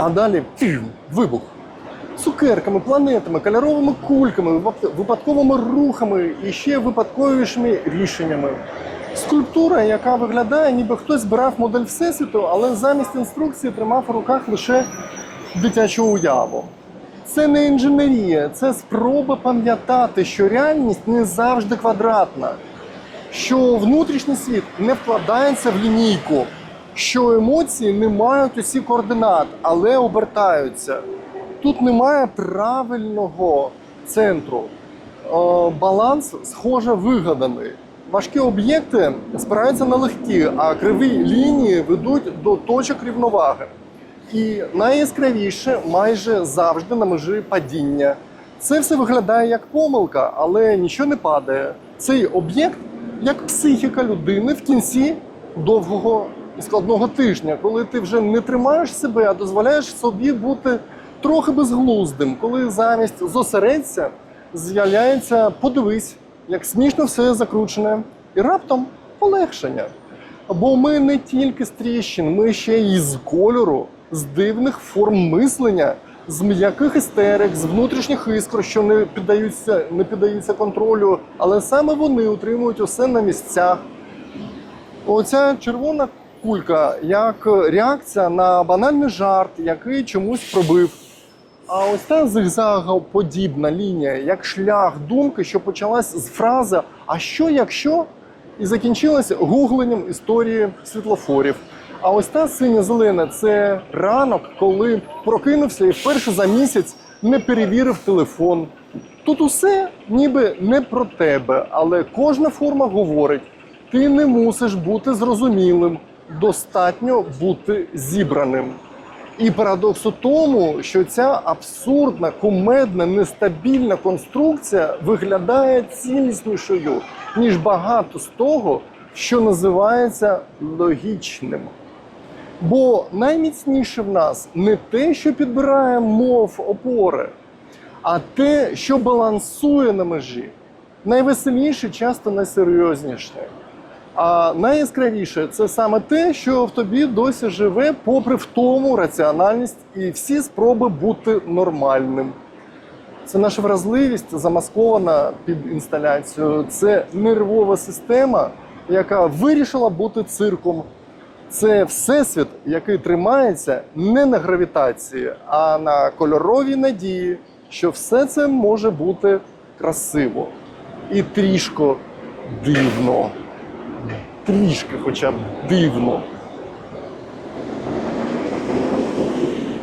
А далі пів, вибух. Цукерками, планетами, кольоровими кульками, випадковими рухами і ще випадковішими рішеннями. Скульптура, яка виглядає, ніби хтось збирав модель Всесвіту, але замість інструкції тримав у руках лише дитячу уяву. Це не інженерія, це спроба пам'ятати, що реальність не завжди квадратна, що внутрішній світ не вкладається в лінійку, що емоції не мають усі координат, але обертаються. Тут немає правильного центру. Е, Баланс, схоже, вигаданий. Важкі об'єкти спираються на легкі, а криві лінії ведуть до точок рівноваги. І найяскравіше майже завжди на межі падіння. Це все виглядає як помилка, але нічого не падає. Цей об'єкт як психіка людини в кінці довгого складного тижня, коли ти вже не тримаєш себе, а дозволяєш собі бути трохи безглуздим, коли замість зосередься з'являється подивись, як смішно все закручене, і раптом полегшення. Бо ми не тільки з тріщин, ми ще й з кольору, з дивних форм мислення, з м'яких істерик, з внутрішніх іскр, що не піддаються, не піддаються контролю, але саме вони утримують усе на місцях. Оця червона кулька як реакція на банальний жарт, який чомусь пробив. А ось та зигзагоподібна лінія, як шлях думки, що почалась з фрази А що якщо? і закінчилася гугленням історії світлофорів. А ось та синя-зелена це ранок, коли прокинувся і вперше за місяць не перевірив телефон. Тут усе ніби не про тебе, але кожна форма говорить: ти не мусиш бути зрозумілим, достатньо бути зібраним. І парадокс у тому, що ця абсурдна, кумедна, нестабільна конструкція виглядає ціліснішою, ніж багато з того, що називається логічним. Бо найміцніше в нас не те, що підбирає мов опори, а те, що балансує на межі. Найвеселіше, часто найсерйозніше. А найяскравіше це саме те, що в тобі досі живе, попри втому, раціональність і всі спроби бути нормальним. Це наша вразливість замаскована під інсталяцією. Це нервова система, яка вирішила бути цирком. Це всесвіт, який тримається не на гравітації, а на кольоровій надії, що все це може бути красиво і трішко дивно. Трішки, хоча б дивно.